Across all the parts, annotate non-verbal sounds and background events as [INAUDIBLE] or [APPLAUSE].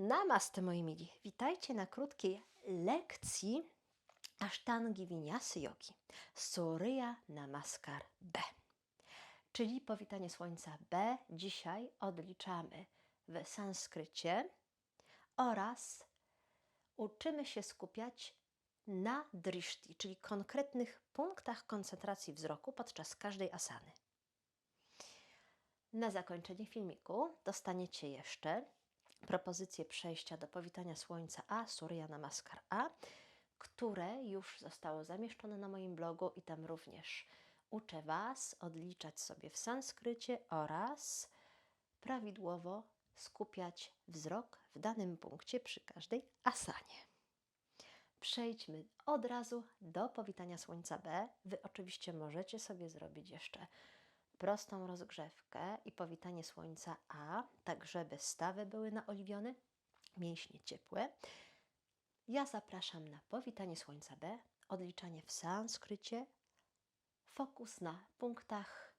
Namaste moi mili. Witajcie na krótkiej lekcji Asztangi Winiasy Yogi. Surya Namaskar B. Czyli powitanie słońca B. Dzisiaj odliczamy w sanskrycie oraz uczymy się skupiać na drishti, czyli konkretnych punktach koncentracji wzroku podczas każdej asany. Na zakończenie filmiku dostaniecie jeszcze propozycję przejścia do powitania słońca A, Surya Namaskar A, które już zostało zamieszczone na moim blogu i tam również uczę Was odliczać sobie w sanskrycie oraz prawidłowo skupiać wzrok w danym punkcie przy każdej asanie. Przejdźmy od razu do powitania słońca B. Wy oczywiście możecie sobie zrobić jeszcze prostą rozgrzewkę i powitanie słońca A, tak żeby stawy były naoliwione, mięśnie ciepłe. Ja zapraszam na powitanie słońca B, odliczanie w sanskrycie, fokus na punktach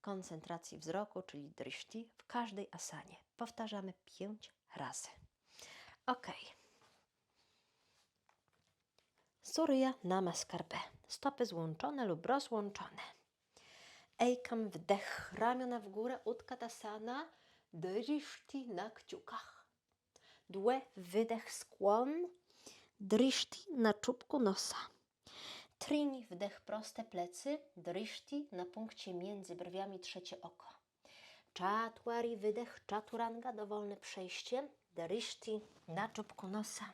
koncentracji wzroku, czyli drishti, w każdej asanie. Powtarzamy pięć razy. Ok. Surya Namaskar B. Stopy złączone lub rozłączone. Ejkam wdech, ramiona w górę, utkatasana, drishti na kciukach. Dłe, wydech, skłon, drishti na czubku nosa. Trini, wdech, proste plecy, drishti na punkcie między brwiami trzecie oko. Czatwari, wydech, czaturanga, dowolne przejście, drishti na czubku nosa.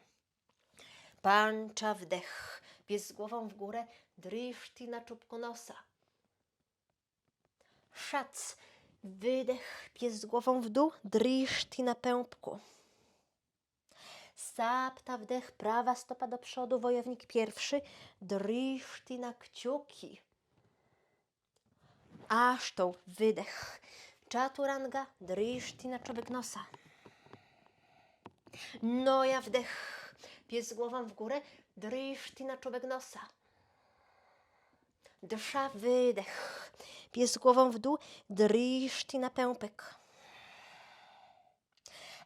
Pancza, wdech, pies z głową w górę, drishti na czubku nosa. Szac, wydech, pies z głową w dół, drishti na pępku. Sapta, wdech, prawa stopa do przodu, wojownik pierwszy, drishti na kciuki. Asztą, wydech, czaturanga, drishti na czubek nosa. Noja, wdech, pies z głową w górę, drishti na czubek nosa. Drsza, wydech. Pies głową w dół, drishti na pępek.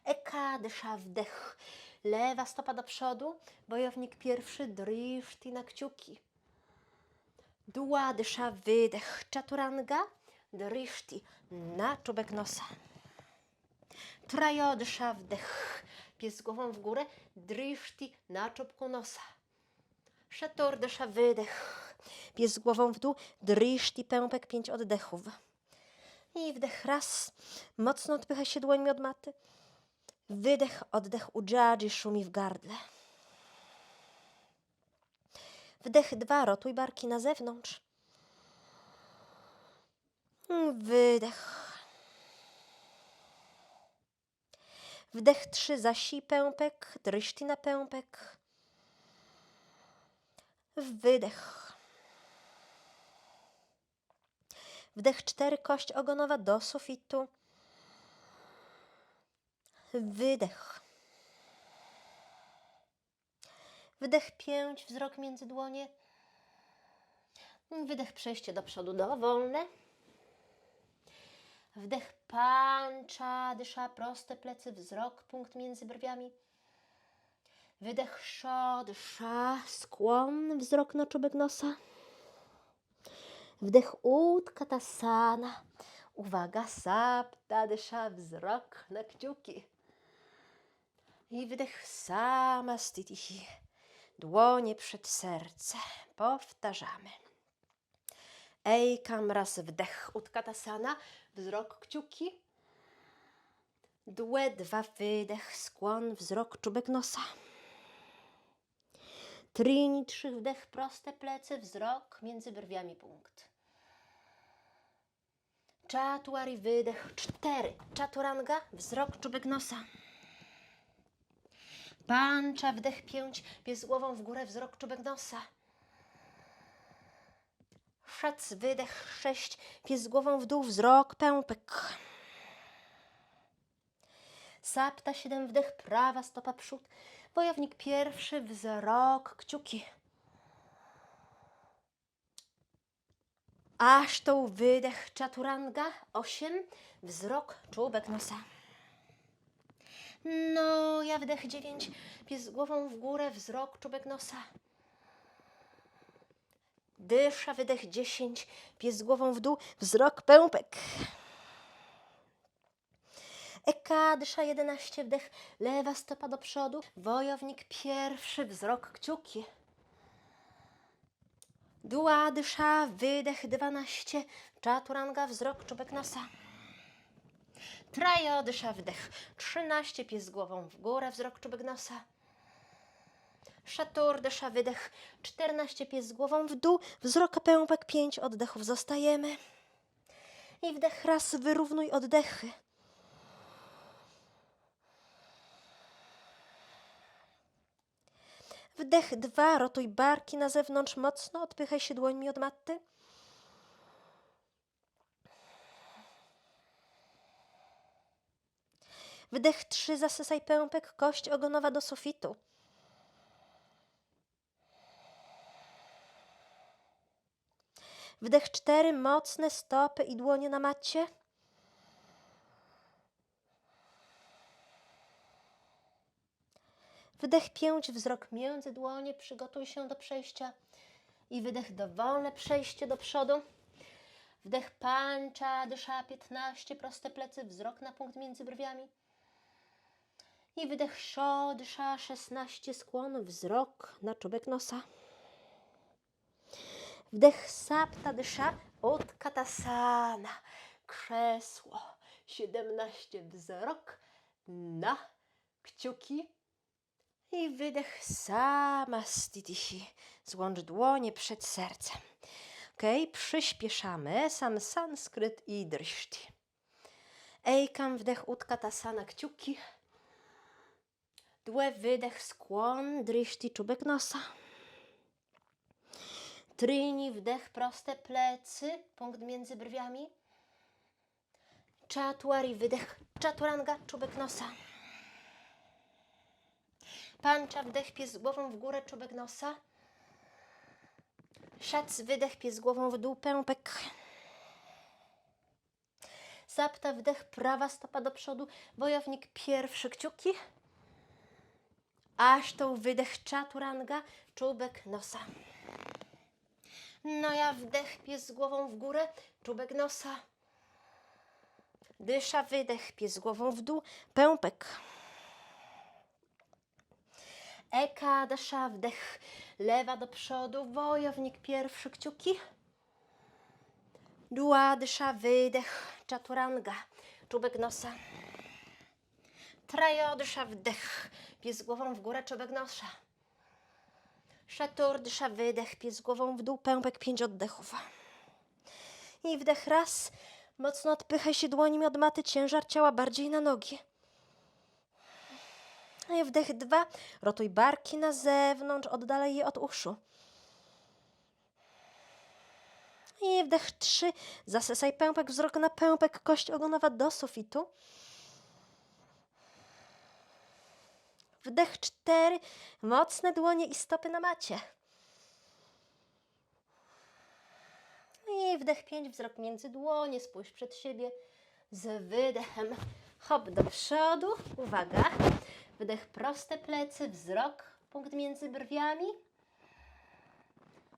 Eka, dysza, wdech. Lewa stopa do przodu, wojownik pierwszy, drishti na kciuki. Dua, dysza, wydech. Chaturanga, drishti na czubek nosa. Trajodysza, wdech. Pies głową w górę, drishti na czubku nosa. Shatordysza, wydech. Pies z głową w dół, drishti, pępek, pięć oddechów. I wdech raz, mocno odpycha się dłońmi od maty. Wydech, oddech ujjayi, szumi w gardle. Wdech dwa, rotuj barki na zewnątrz. Wydech. Wdech trzy, zasi pępek, dreszti na pępek. Wydech. Wdech cztery, kość ogonowa do sufitu. Wydech. Wydech pięć, wzrok między dłonie. Wydech przejście do przodu dowolne. Wdech pancza, dysza proste plecy, wzrok, punkt między brwiami. Wydech szo, dysza, skłon, wzrok na czubek nosa. Wdech utkatasana. Uwaga, sapta, dysza, wzrok na kciuki. I wydech samastitihi. Dłonie przed serce. Powtarzamy. Ejkam raz wdech, utkatasana, wzrok kciuki. Dłe dwa wydech, skłon, wzrok czubek nosa. Trini trzy wdech, proste plecy, wzrok między brwiami punkt. Czatuari wydech, cztery. Czaturanga, wzrok czubek nosa. Pancza, wdech pięć, pies głową w górę, wzrok czubek nosa. Szac, wydech sześć, pies głową w dół, wzrok, pępek. Sapta siedem, wdech, prawa stopa przód. Wojownik pierwszy, wzrok, kciuki. Asztą, wydech, czaturanga, osiem, wzrok, czubek nosa. No, ja wdech dziewięć, pies głową w górę, wzrok, czubek nosa. Dysza, wydech dziesięć, pies głową w dół, wzrok, pępek. Eka, dysza 11, wdech, lewa stopa do przodu, wojownik pierwszy, wzrok, kciuki. Dua, dysza, wydech 12, czaturanga, wzrok, czubek nosa. Trajo, dysza, wdech 13, pies głową w górę, wzrok, czubek nosa. Szatur, dysza, wydech 14, pies głową w dół, wzrok, pępek 5, oddechów zostajemy. I wdech raz, wyrównuj oddechy. Wdech dwa, rotuj barki na zewnątrz mocno, odpychaj się dłońmi od maty. Wdech trzy, zasysaj pępek, kość ogonowa do sufitu. Wdech cztery, mocne stopy i dłonie na macie. Wdech pięć, wzrok między dłonie, przygotuj się do przejścia. I wydech dowolne przejście do przodu. Wdech pancza, dysza 15, proste plecy, wzrok na punkt między brwiami. I wydech szo, dysza 16, skłon, wzrok na czubek nosa. Wdech sapta, dysza, utkatasana, krzesło, 17, wzrok na kciuki. I wydech sama stitishi. Złącz dłonie przed sercem. Ok, przyspieszamy. Sam sanskryt i drishti. Ejkam, wdech, utkatasana, kciuki. Dłe, wydech, skłon, drishti, czubek nosa. Trini, wdech, proste plecy, punkt między brwiami. Czatuari, wydech, czaturanga, czubek nosa. Pancza, wdech, pies głową w górę, czubek nosa. Szac, wydech, pies głową w dół, pępek. Sapta, wdech, prawa stopa do przodu, wojownik pierwszy, kciuki. Asztą, wydech, czaturanga, czubek nosa. No ja wdech, pies głową w górę, czubek nosa. Dysza, wydech, pies głową w dół, pępek. Eka, dysza, wdech, lewa do przodu, wojownik pierwszy, kciuki. Dua, dysza, wydech, czaturanga, czubek nosa. Trajo, dysza, wdech, pies głową w górę, czubek nosa. Szatur, dysza, wydech, pies głową w dół, pępek, pięć oddechów. I wdech raz, mocno odpychaj się dłońmi od maty, ciężar ciała bardziej na nogi. I wdech dwa, rotuj barki na zewnątrz, oddalaj je od uszu. I wdech trzy, zasysaj pępek, wzrok na pępek, kość ogonowa do sufitu. Wdech cztery, mocne dłonie i stopy na macie. I wdech pięć, wzrok między dłonie, spójrz przed siebie z wydechem. Hop do przodu, uwaga. Wydech proste plecy, wzrok, punkt między brwiami.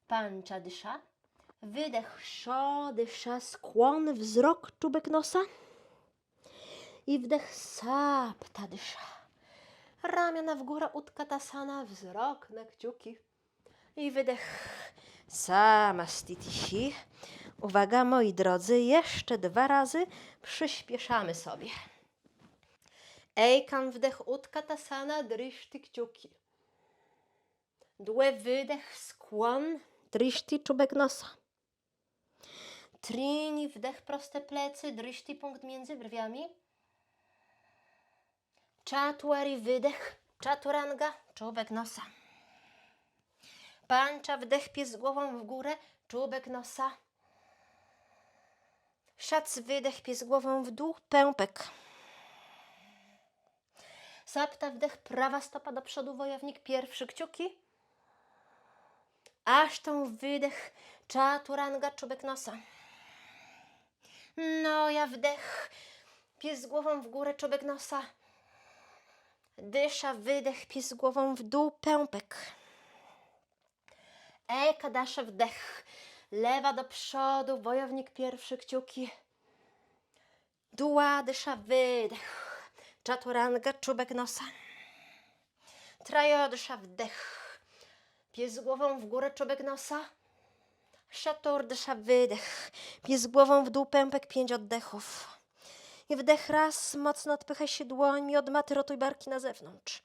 Pancza dysza. Wydech szo, dysza, skłon, wzrok, czubek nosa. I wdech sapta dysza. Ramiona w górę, utkatasana, wzrok na kciuki. I wydech sama stitishi. Uwaga, moi drodzy, jeszcze dwa razy przyspieszamy sobie. Ejkam, wdech, utkatasana, drishti, kciuki. Dłe, wydech, skłon, drishti, czubek nosa. Trini, wdech, proste plecy, drishti, punkt między brwiami. Czatuari, wydech, czaturanga, czubek nosa. Pancza, wdech, pies głową w górę, czubek nosa. Szac, wydech, pies głową w dół, pępek. Sapta, wdech, prawa stopa do przodu, wojownik pierwszy, kciuki. Asztą, wydech, czaturanga, czubek nosa. No, ja wdech, pies głową w górę, czubek nosa. Dysza, wydech, pies głową w dół, pępek. Eka, dasza, wdech. Lewa do przodu, wojownik pierwszy, kciuki. Dua, dysza, wydech. Czaturanga, czubek nosa. Trajodysza, wdech. Pies głową w górę, czubek nosa. Szaturdysza, wydech. Pies głową w dół, pępek, pięć oddechów. I wdech raz, mocno odpychaj się dłońmi od maty, rotuj barki na zewnątrz.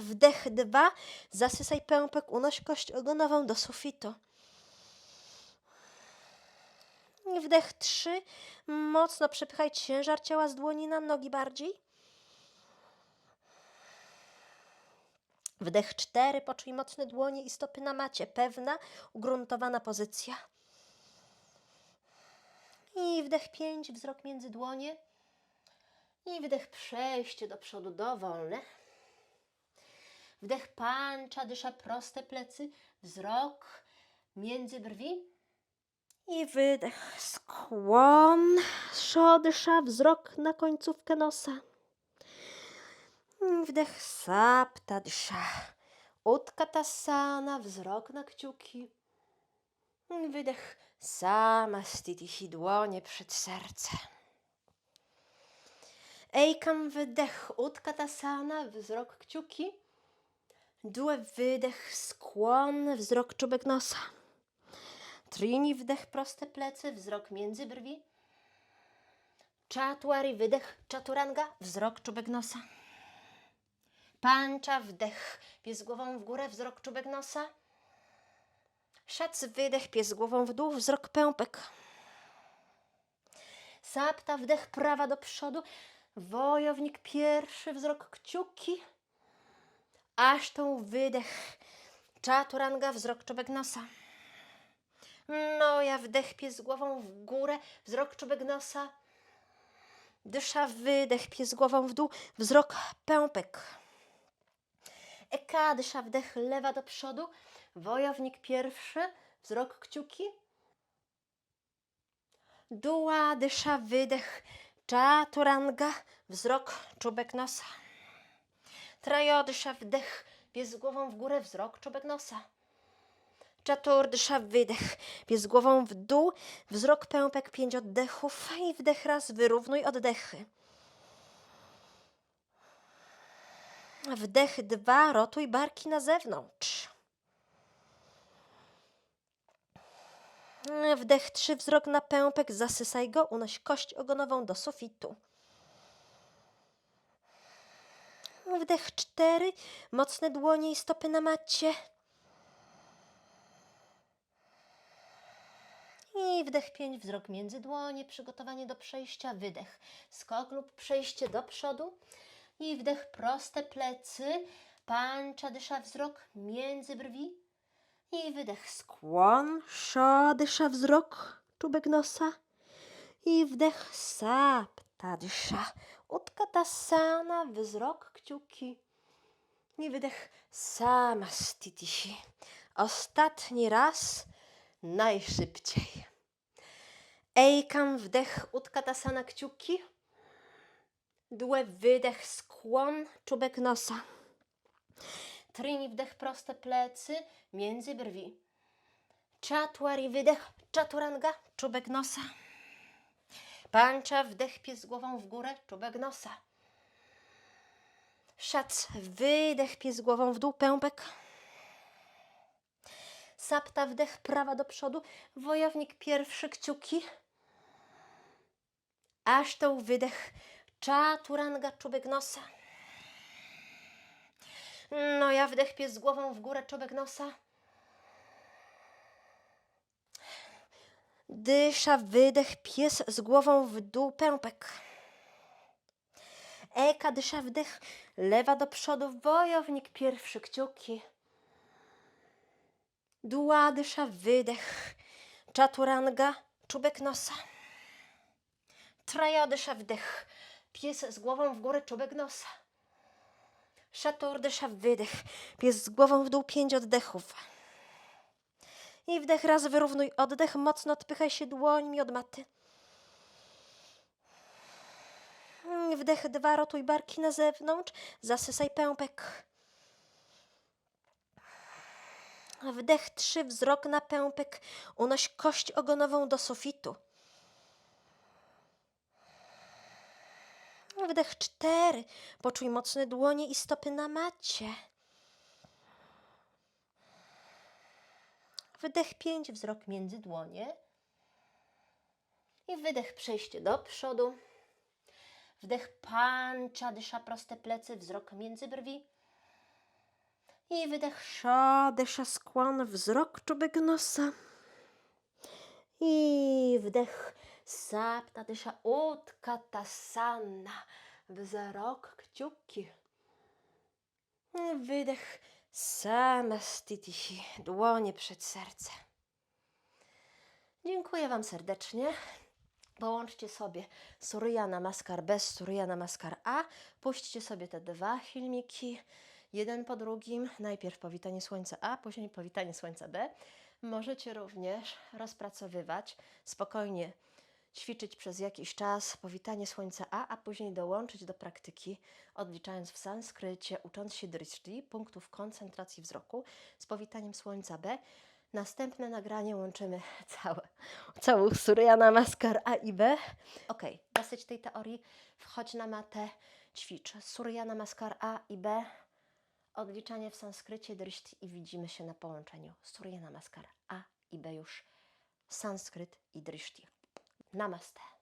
Wdech dwa, zasysaj pępek, unoś kość ogonową do sufitu. Wdech trzy, mocno przepychaj ciężar ciała z dłoni na nogi bardziej. Wdech cztery, poczuj mocne dłonie i stopy na macie, pewna, ugruntowana pozycja. I wdech pięć, wzrok między dłonie. I wdech przejście do przodu dowolne. Wdech pancza, dysza proste plecy, wzrok między brwi. I wydech skłon, szodysza, wzrok na końcówkę nosa. Wdech sapta, dysza. Utkatasana, wzrok na kciuki. Wydech sama stitihi, dłonie przed serce. Ejkam wydech, utkatasana, wzrok kciuki. Due wydech, skłon, wzrok czubek nosa. Trini wdech, proste plecy, wzrok między brwi. Czatuari wydech, czaturanga, wzrok czubek nosa. Pancza wdech, pies głową w górę, wzrok czubek nosa. Szac wydech, pies głową w dół, wzrok pępek. Sapta wdech, prawa do przodu, wojownik pierwszy, wzrok kciuki. Aż tą wydech, czaturanga, wzrok czubek nosa. No, ja wdech, pies głową w górę, wzrok czubek nosa. Dysza, wydech, pies głową w dół, wzrok pępek. Eka, dysza, wdech, lewa do przodu, wojownik pierwszy, wzrok kciuki. Dua, dysza, wydech, czaturanga, wzrok czubek nosa. Trajodysza, wdech, pies głową w górę, wzrok czubek nosa. Czaturdysza, wydech, pies głową w dół, wzrok pępek, pięć oddechów i wdech raz, wyrównuj oddechy. Wdech dwa, rotuj barki na zewnątrz. Wdech trzy, wzrok na pępek, zasysaj go, unoś kość ogonową do sufitu. Wdech cztery, mocne dłonie i stopy na macie. I wdech pięć, wzrok między dłonie, przygotowanie do przejścia, wydech, skok lub przejście do przodu. I wdech proste plecy, pancza, dysza, wzrok między brwi. I wydech skłon, sza, dysza, wzrok, czubek nosa. I wdech sapta, dysza, utkatasana, wzrok kciuki. I wydech sama stitishi. Ostatni raz, najszybciej. Ejkam, wdech, utkatasana, kciuki. Dłe, wydech, skłon, czubek nosa. Trini, wdech, proste plecy, między brwi. Czatwari, wydech, czaturanga, czubek nosa. Pancza, wdech, pies głową w górę, czubek nosa. Szac, wydech, pies głową w dół, pępek. Sapta, wdech, prawa do przodu, wojownik pierwszy, kciuki. Aż to wydech, czaturanga, czubek nosa. No ja wdech, pies z głową w górę, czubek nosa. Dysza, wydech, pies z głową w dół, pępek. Eka, dysza, wdech, lewa do przodu, wojownik pierwszy, kciuki. Dua, dysza, wydech, czaturanga, czubek nosa. Traja, dysza, wdech, pies z głową w górę, czubek nosa. Szatur, dysza, wydech, pies z głową w dół, pięć oddechów. I wdech raz wyrównuj oddech, mocno odpychaj się dłońmi od maty. Wdech dwa, rotuj barki na zewnątrz, zasysaj pępek. Wdech trzy, wzrok na pępek, unoś kość ogonową do sufitu. Wdech cztery, poczuj mocne dłonie i stopy na macie. Wydech pięć, wzrok między dłonie. I wydech przejście do przodu. Wdech pancza, dysza proste plecy, wzrok między brwi. I wydech sza, dysza skłon, wzrok czubek nosa. I wdech sapta, dysza utkatasana, wzrok kciuki. Wydech samastitihi, dłonie przed serce. Dziękuję Wam serdecznie. Połączcie sobie Surya Namaskar bez Surya Namaskar A. Puśćcie sobie te dwa filmiki, jeden po drugim. Najpierw powitanie Słońca A, później powitanie Słońca B. Możecie również rozpracowywać spokojnie, ćwiczyć przez jakiś czas powitanie Słońca A, a później dołączyć do praktyki, odliczając w sanskrycie, ucząc się drishti, punktów koncentracji wzroku, z powitaniem Słońca B. Następne nagranie łączymy [LAUGHS] całe, całą Surya Namaskar A i B. Ok, dosyć tej teorii. Wchodź na matę, ćwicz Surya Namaskar A i B. Odliczanie w sanskrycie drishti i widzimy się na połączeniu Surya Namaskar A i B już sanskryt i drishti. Namaste.